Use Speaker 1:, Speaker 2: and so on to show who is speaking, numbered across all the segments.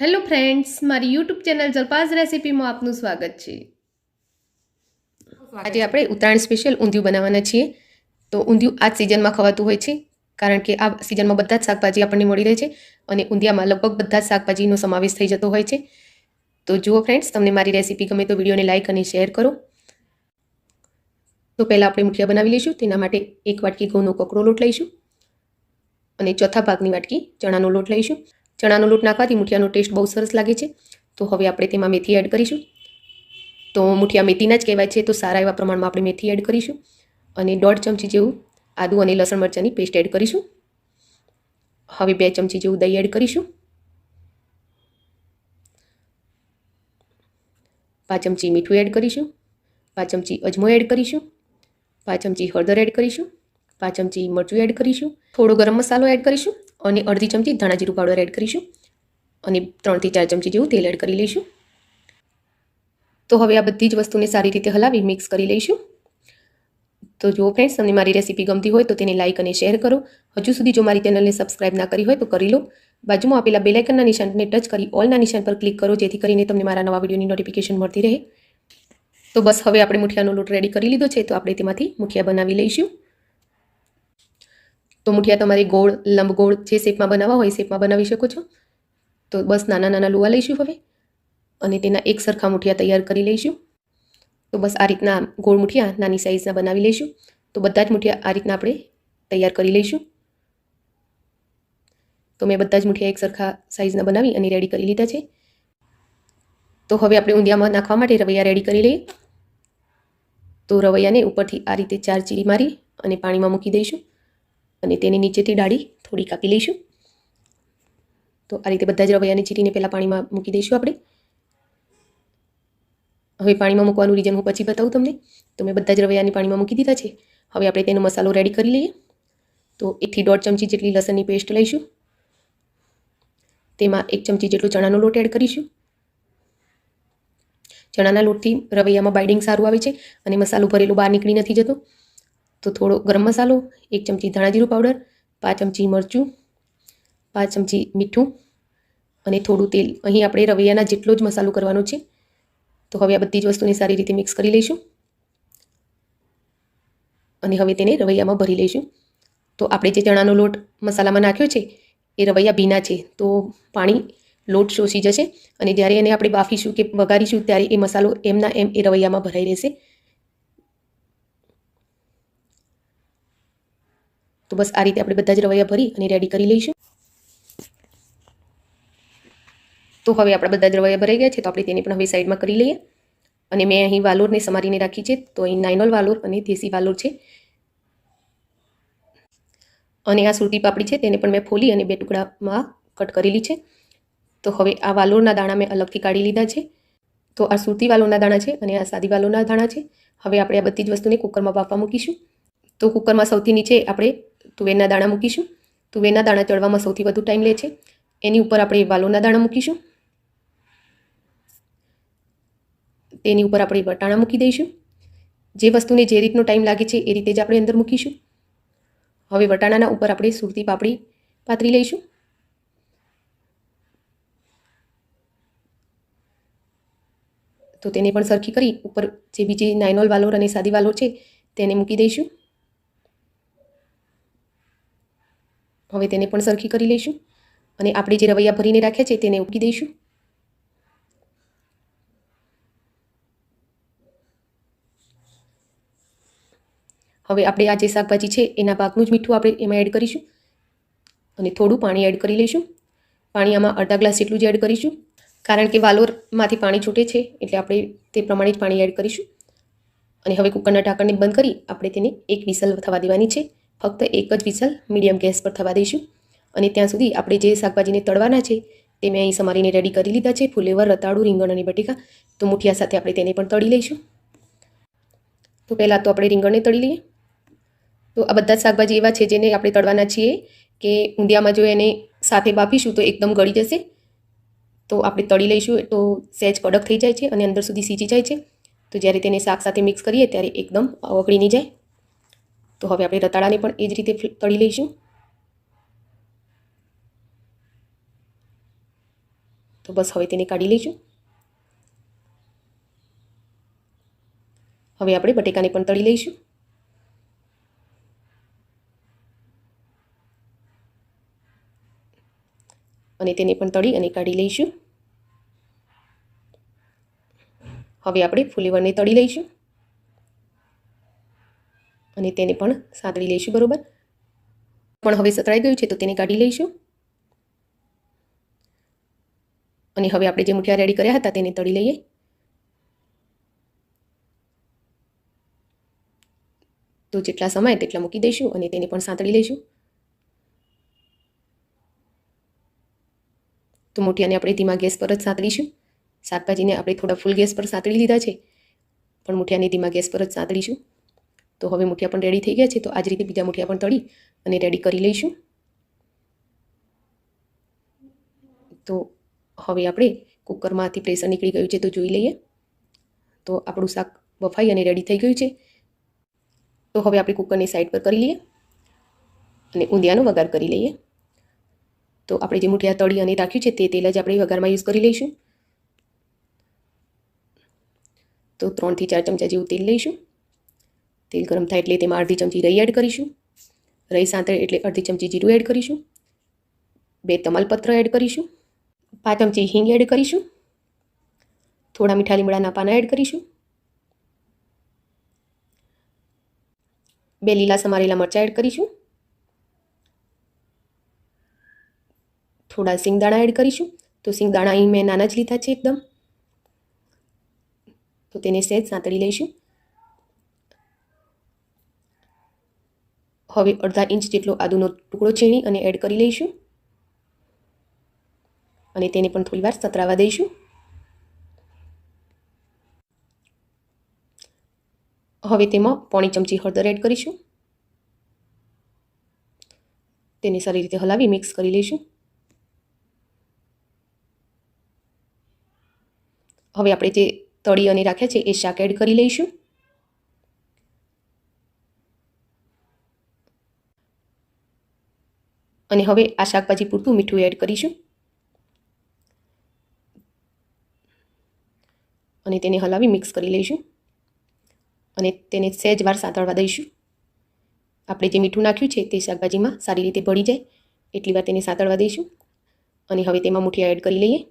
Speaker 1: Hello friends મારી YouTube channel જલપાઝ રેસીપીમાં આપનું સ્વાગત છે. આજે આપણે ઉત્તરાયણ સ્પેશિયલ ઊંધિયું બનાવવાના છીએ. તો ઊંધિયું આ જ સિઝનમાં ખવાતું હોય છે, કારણ કે આ સિઝનમાં બધા જ શાકભાજી આપણને મળી રહે છે અને ઊંધિયામાં લગભગ બધા જ શાકભાજીનો સમાવેશ થઈ જતો હોય છે. તો જુઓ ફ્રેન્ડ્સ તમને મારી રેસીપી ગમે તો વિડીયોને લાઇક અને શેર કરો. તો પહેલાં આપણે મુઠિયા બનાવી લઈશું, તેના માટે એક વાટકી ઘઉંનો કકડો લોટ લઈશું અને ચોથા ભાગની વાટકી ચણાનો લોટ લઈશું. ચણાનો લોટ નાખવાથી મુઠિયાનો ટેસ્ટ બહુ સરસ લાગે છે. તો હવે આપણે તેમાં મેથી એડ કરીશું. તો મુઠિયા મેથીના જ કહેવાય છે, તો સારા એવા પ્રમાણમાં આપણે મેથી એડ કરીશું. અને દોઢ ચમચી જેવું આદુ અને લસણ મરચાંની પેસ્ટ એડ કરીશું. હવે બે ચમચી જેવું દહીં એડ કરીશું. પાંચ ચમચી મીઠું એડ કરીશું. પાંચ ચમચી અજમો એડ કરીશું. પાંચ ચમચી હળદર એડ કરીશું. પાંચ ચમચી મરચું એડ કરીશું. થોડો ગરમ મસાલો એડ કરીશું. અને અડધી ચમચી ધાણા જીરું પાવડર એડ કરીશું અને ત્રણથી ચાર ચમચી જેવું તેલ એડ કરી લઈશું. તો હવે આ બધી જ વસ્તુને સારી રીતે હલાવી મિક્સ કરી લઈશું. તો જો ફ્રેન્ડ્સ તમને મારી રેસીપી ગમતી હોય તો તેને લાઇક અને શેર કરો. હજુ સુધી જો મારી ચેનલને સબસ્ક્રાઇબ ના કરી હોય તો કરી લો. બાજુમાં આપેલા બેલાઇકનના નિશાનને ટચ કરી ઓલના નિશાન પર ક્લિક કરો જેથી કરીને તમને મારા નવા વિડીયોની નોટિફિકેશન મળતી રહે. તો બસ હવે આપણે મુઠિયાનો લોટ રેડી કરી લીધો છે તો આપણે તેમાંથી મુઠિયા બનાવી લઈશું. તો મુઠિયા તમારે ગોળ લંબગોળ જે શેપમાં બનાવવા હોય શેપમાં બનાવી શકો છો. તો બસ નાના નાના લુવા લઈશું હવે અને તેના એક સરખા મુઠિયા તૈયાર કરી લઈશું. તો બસ આ રીતના ગોળ મુઠિયા નાની સાઇઝના બનાવી લઈશું. તો બધા જ મુઠિયા આ રીતના આપણે તૈયાર કરી લઈશું. તો મેં બધા જ મુઠિયા એક સરખા સાઇઝના બનાવી અને રેડી કરી લીધા છે. તો હવે આપણે ઊંધિયામાં નાખવા માટે રવૈયા રેડી કરી લઈએ. તો રવૈયાને ઉપરથી આ રીતે ચાર ચીરી મારી અને પાણીમાં મૂકી દઈશું. અને તેની નીચેથી ડાળી થોડી કાપી લઈશું. તો આ રીતે બધા જ રવૈયાની ચીરીને પહેલાં પાણીમાં મૂકી દઈશું આપણે. હવે પાણીમાં મૂકવાનું રીઝન હું પછી બતાવું તમને. તો મેં બધા જ રવૈયાની પાણીમાં મૂકી દીધા છે. હવે આપણે તેનો મસાલો રેડી કરી લઈએ. તો એકથી દોઢ ચમચી જેટલી લસણની પેસ્ટ લઈશું. તેમાં એક ચમચી જેટલો ચણાનો લોટ એડ કરીશું. ચણાના લોટથી રવૈયામાં બાઇડિંગ સારું આવે છે અને મસાલો ભરેલો બહાર નીકળી નથી જતો. તો થોડો ગરમ મસાલો, એક ચમચી ધાણાજીરું પાવડર, પાંચ ચમચી મરચું, પાંચ ચમચી મીઠું અને થોડું તેલ. અહીં આપણે રવૈયાના જેટલો જ મસાલો કરવાનો છે. તો હવે આ બધી જ વસ્તુને સારી રીતે મિક્સ કરી લઈશું. અને હવે તેને રવૈયામાં ભરી લઈશું. તો આપણે જે ચણાનો લોટ મસાલામાં નાખ્યો છે, એ રવૈયા ભીના છે. તો પાણી લોટ શોષી જશે અને જ્યારે એને આપણે બાફીશું કે વઘારીશું, ત્યારે એ મસાલો એમના એમ એ રવૈયામાં ભરાઈ રહેશે. તો બસ આ રીતે આપણે બધા જ રવૈયા ભરી અને રેડી કરી લઈશું. તો હવે આપણા બધા જ રવૈયા ભરાઈ ગયા છે, તો આપણે તેને પણ હવે સાઈડમાં કરી લઈએ. અને મેં અહીં વાલોરને સમારીને રાખી છે, તો અહીં નાઇનોલ વાલોર અને દેશી વાલોર છે. અને આ સુરતી પાપડી છે, તેને પણ મેં ફોલી અને બે ટુકડામાં કટ કરેલી છે. તો હવે આ વાલોરના દાણા મેં અલગથી કાઢી લીધા છે. તો આ સુરતી વાલોરના દાણા છે અને આ સાદી વાલોરના દાણા છે. હવે આપણે આ બધી જ વસ્તુને કુકરમાં બાફવા મૂકીશું. તો કુકરમાં સૌથી નીચે આપણે તુવેરના દાણા મૂકીશું. તુવેરના દાણા ચડવામાં સૌથી વધુ ટાઈમ લે છે. એની ઉપર આપણે વાલોના દાણા મૂકીશું. તેની ઉપર આપણે વટાણા મૂકી દઈશું. જે વસ્તુને જે રીતનો ટાઈમ લાગે છે એ રીતે જ આપણે અંદર મૂકીશું. હવે વટાણાના ઉપર આપણે સુરતી પાપડી પાતરી લઈશું. તો તેને પણ સરખી કરી, ઉપર જે બીજી નાઇનોલ વાલોર અને સાદી વાલોર છે, તેને મૂકી દઈશું. હવે તેને પણ સરખી કરી લઈશું અને આપણે જે રવૈયા ભરીને રાખ્યા છે તેને ઉકી દઈશું. હવે આપણે આ જે શાકભાજી છે એના ભાગનું જ મીઠું આપણે એમાં એડ કરીશું અને થોડું પાણી એડ કરી લઈશું. પાણી આમાં અડધા ગ્લાસ જેટલું જ એડ કરીશું. કારણ કે વાલોરમાંથી પાણી છૂટે છે એટલે આપણે તે પ્રમાણે જ પાણી એડ કરીશું. અને હવે કુકરના ઢાંકણને બંધ કરી આપણે તેને એક વિસલ થવા દેવાની છે. ફક્ત એક જ વિસલ મીડિયમ ગેસ પર થવા દઈશું. અને ત્યાં સુધી આપણે જે શાકભાજીને તળવાના છે, તે મેં અહીં સમારીને રેડી કરી લીધા છે. ફુલેવર, રતાળું, રીંગણ અને બટેકા. તો મુઠિયા સાથે આપણે તેને પણ તળી લઈશું. તો પહેલાં તો આપણે રીંગણને તળી લઈએ. તો આ બધા જ શાકભાજી એવા છે જેને આપણે તળવાના છીએ કે ઊંધિયામાં જો એને સાથે બાફીશું તો એકદમ ગળી જશે. તો આપણે તળી લઈશું તો સહેજ કડક થઈ જાય છે અને અંદર સુધી સીજી જાય છે. તો જ્યારે તેને શાક સાથે મિક્સ કરીએ ત્યારે એકદમ ઓગળી નહીં જાય. તો હવે આપણે રતાળાને પણ એ જ રીતે તળી લઈશું. તો બસ હવે તેને કાઢી લઈશું. હવે આપણે બટેકાને પણ તળી લઈશું. અને તેને પણ તળી અને કાઢી લઈશું. હવે આપણે ફુલેવરને તળી લઈશું. અને તેને પણ સાંતળી લઈશું, બરોબર? પણ હવે સતળાઈ ગયું છે, તો તેને કાઢી લઈશું. અને હવે આપણે જે મુઠિયા રેડી કર્યા હતા, તેને તળી લઈએ. તો જેટલા સમય તેટલા મૂકી દઈશું અને તેને પણ સાંતળી લઈશું. તો મુઠિયાને આપણે ધીમા ગેસ પર જ સાંતળીશું. શાકભાજીને આપણે થોડા ફૂલ ગેસ પર સાંતળી લીધા છે, પણ મુઠિયાને ધીમા ગેસ પર જ સાંતળીશું. તો હવે મુઠિયા પણ રેડી થઈ ગયા છે, તો આ જ રીતે બીજા મુઠિયા પણ તળી અને રેડી કરી લઈશું. તો હવે આપણે કુકરમાંથી પ્રેશર નીકળી ગયું છે, તો જોઈ લઈએ. તો આપણું શાક બફાઈ અને રેડી થઈ ગયું છે. તો હવે આપણે કુકરની સાઈડ પર કરી લઈએ અને ઊંધિયાનો વઘાર કરી લઈએ. તો આપણે જે મુઠિયા તળી અને રાખ્યું છે, તે તેલ જ આપણે વઘારમાં યુઝ કરી લઈશું. તો ત્રણથી ચાર ચમચા જેવું તેલ લઈશું. તેલ ગરમ થાય એટલે તેમાં અડધી ચમચી રહી એડ કરીશું. રહી સાંતળે એટલે અડધી ચમચી જીરું એડ કરીશું. બે તમાલપત્ર એડ કરીશું. પાંચ ચમચી હિંગ એડ કરીશું. થોડા મીઠા લીમડાના પાના એડ કરીશું. બે લીલા સમારેલા મરચાં એડ કરીશું. થોડા સિંગદાણા એડ કરીશું. તો સિંગદાણા અહીં મેં નાના જ લીધા છે એકદમ. તો તેને સહેજ સાંતળી લઈશું. હવે અડધા ઇંચ જેટલો આદુનો ટુકડો છીણી અને એડ કરી લઈશું. અને તેને પણ થોડી વાર સતરાવા દઈશું. હવે તેમાં પોણી ચમચી હળદર એડ કરીશું. તેને સારી રીતે હલાવી મિક્સ કરી લઈશું. હવે આપણે જે તળી અને રાખ્યા છે એ શાક એડ કરી લઈશું. અને હવે આ શાકભાજી પૂરતું મીઠું એડ કરીશું. અને તેને હલાવી મિક્સ કરી લઈશું. અને તેને સહેજ વાર સાંતળવા દઈશું. આપણે જે મીઠું નાખ્યું છે તે શાકભાજીમાં સારી રીતે ભળી જાય. એટલી વાર તેને સાંતળવા દઈશું. અને હવે તેમાં મુઠિયા એડ કરી લઈએ.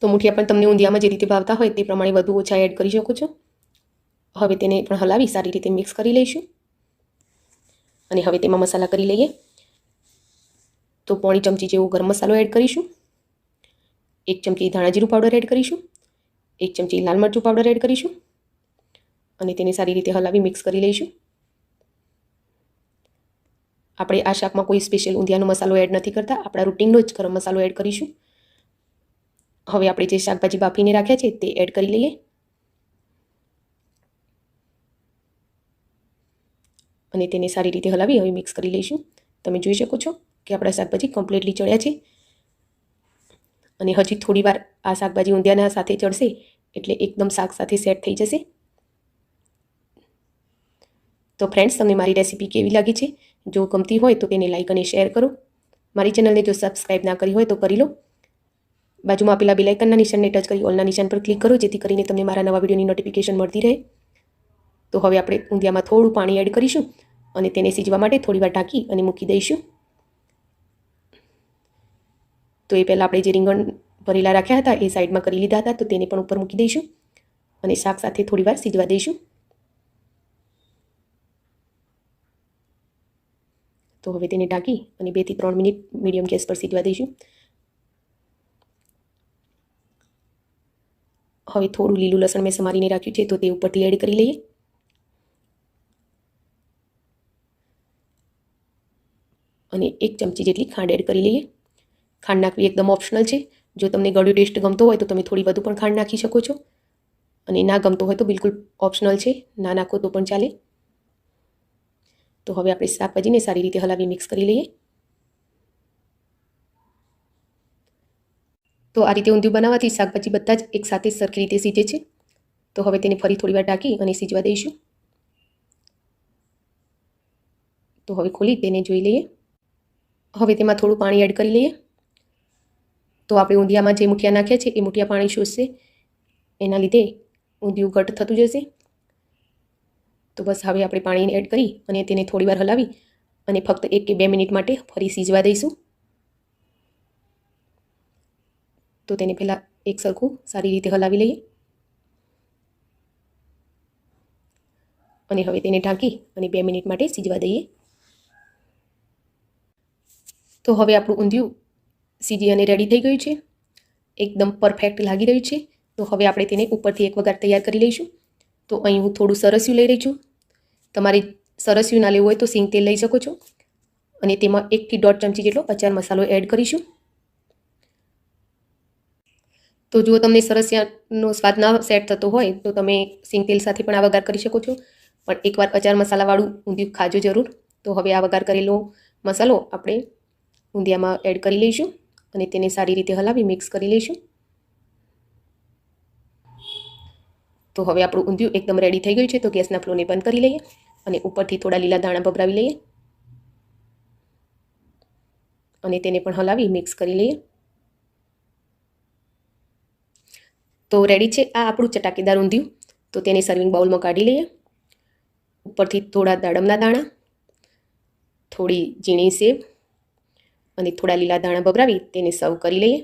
Speaker 1: તો મુઠિયા પણ તમને ઊંધિયામાં જે રીતે ભાવતા હોય તે પ્રમાણે વધુ ઓછા એડ કરી શકો છો. હવે તેને પણ હલાવી સારી રીતે મિક્સ કરી લઈશું. અને હવે તેમાં મસાલા કરી લઈએ. તો પોણી ચમચી જેવો ગરમ મસાલો એડ કરીશું. એક ચમચી ધાણા જીરું પાવડર એડ કરીશું. એક ચમચી લાલ મરચું પાવડર એડ કરીશું. અને તેને સારી રીતે હલાવી મિક્સ કરી લઈશું. આપણે આ શાકમાં કોઈ સ્પેશિયલ ઊંધિયાનો મસાલો એડ નથી કરતા. આપણા રૂટિનનો જ ગરમ મસાલો એડ કરીશું. હવે આપણે જે શાકભાજી બાફીને રાખ્યા છે તે એડ કરી લઈએ. અને તેને સારી રીતે હલાવી હવે મિક્સ કરી લઈશું. તમે જોઈ શકો છો કે આપણા શાકભાજી કમ્પ્લીટલી ચડ્યા છે. અને હજી થોડી વાર આ શાકભાજી ઊંધિયાના સાથે ચડશે એટલે એકદમ શાક સાથે સેટ થઈ જશે. તો ફ્રેન્ડ્સ તમને મારી રેસીપી કેવી લાગી છે? જો ગમતી હોય તો તેને લાઇક અને શેર કરો. મારી ચેનલને જો સબસ્ક્રાઈબ ના કરી હોય તો કરી લો. બાજુમાં આપેલા બેલાઇકનના નિશાનને ટચ કરી ઓલના નિશાન પર ક્લિક કરો, જેથી કરીને તમને મારા નવા વિડીયોની નોટિફિકેશન મળતી રહે. તો હવે આપણે ઊંધિયામાં થોડું પાણી એડ કરીશું અને તેને સીજવા માટે થોડીવાર ઢાંકી અને મૂકી દઈશું. તો એ પહેલાં આપણે જે રીંગણ ભરેલા રાખ્યા હતા એ સાઈડમાં કરી લીધા હતા, તો તેને પણ ઉપર મૂકી દઈશું અને શાક સાથે થોડીવાર સીજવા દઈશું. તો હવે તેને ઢાંકી અને બેથી ત્રણ મિનિટ મીડિયમ ગેસ પર સીજવા દઈશું. હવે થોડું લીલું લસણ મેં સમારીને રાખ્યું છે, તો તે ઉપરથી એડ કરી લઈએ. અને એક ચમચી જેટલી ખાંડ એડ કરી લઈએ. ખાંડ નાખવી એકદમ ઓપ્શનલ છે. જો તમને ગળ્યો ટેસ્ટ ગમતો હોય તો તમે થોડી વધુ પણ ખાંડ નાખી શકો છો. અને ના ગમતો હોય તો બિલકુલ ઓપ્શનલ છે. ના નાખો તો પણ ચાલે. તો હવે આપણે શાકભાજીને સારી રીતે હલાવી મિક્સ કરી લઈએ. તો આ રીતે ઊંધિયું બનાવવાથી શાકભાજી બધા જ એકસાથે સરખી રીતે સીજે છે. તો હવે તેને ફરી થોડી વાર ઢાંકી અને સીજવા દઈશું. તો હવે ખોલી તેને જોઈ લઈએ. હવે તેમાં થોડું પાણી એડ કરી લઈએ. તો આપણે ઊંધિયામાં જે મૂઠિયા નાખ્યા છે, એ મૂઠિયા પાણી શોષશે એના લીધે ઊંધિયું ઘટ થતું જશે. તો બસ હવે આપણે પાણીને એડ કરી અને તેને થોડી વાર હલાવી અને ફક્ત એક કે બે મિનિટ માટે ફરી સીજવા દઈશું. તો તેને પહેલાં એક સરખું સારી રીતે હલાવી લઈએ. અને હવે તેને ઢાંકી અને બે મિનિટ માટે સીજવા દઈએ. તો હવે આપણું ઊંધિયું સીજી અને રેડી થઈ ગયું છે. એકદમ પરફેક્ટ લાગી રહ્યું છે. તો હવે આપણે તેને ઉપરથી એક વઘાર તૈયાર કરી લઈશું. તો અહીં હું થોડું સરસ્યું લઈ રહી છું. તમારે સરસ્યું ના લેવું હોય તો સિંગ તેલ લઈ શકો છો. અને તેમાં એકથી દોઢ ચમચી જેટલો અચાર મસાલો એડ કરીશું. તો જો તમને સરસિયાનો સ્વાદ ના સેટ થતો હોય તો તમે સિંગ તેલ સાથે પણ આ વઘાર કરી શકો છો. પણ એકવાર અચાર મસાલાવાળું ઊંધિયું ખાજો જરૂર. તો હવે આ વઘાર કરેલો મસાલો આપણે ઊંધિયામાં એડ કરી લઈશું અને તેને સારી રીતે હલાવી મિક્સ કરી લઈશું. તો હવે આપણું ઊંધિયું એકદમ રેડી થઈ ગયું છે, તો ગેસના ફ્લોને બંધ કરી લઈએ અને ઉપરથી થોડા લીલા દાણા ભભરાવી લઈએ. અને તેને પણ હલાવી મિક્સ કરી લઈએ. તો રેડી છે આ આપણું ચટાકેદાર ઊંધિયું. તો તેને સર્વિંગ બાઉલમાં કાઢી લઈએ. ઉપરથી થોડા દાડમના દાણા, થોડી ઝીણી સેવ અને થોડા લીલા દાણા ભભરાવી તેને સર્વ કરી લઈએ.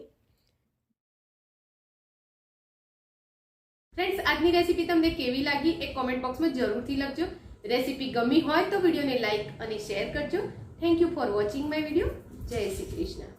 Speaker 2: ફ્રેન્ડ્સ આજની રેસીપી તમને કેવી લાગી એ કોમેન્ટ બોક્સમાં જરૂરથી લખજો. રેસીપી ગમી હોય તો વિડીયોને લાઇક અને શેર કરજો. Thank you for watching my video જય શ્રી કૃષ્ણ.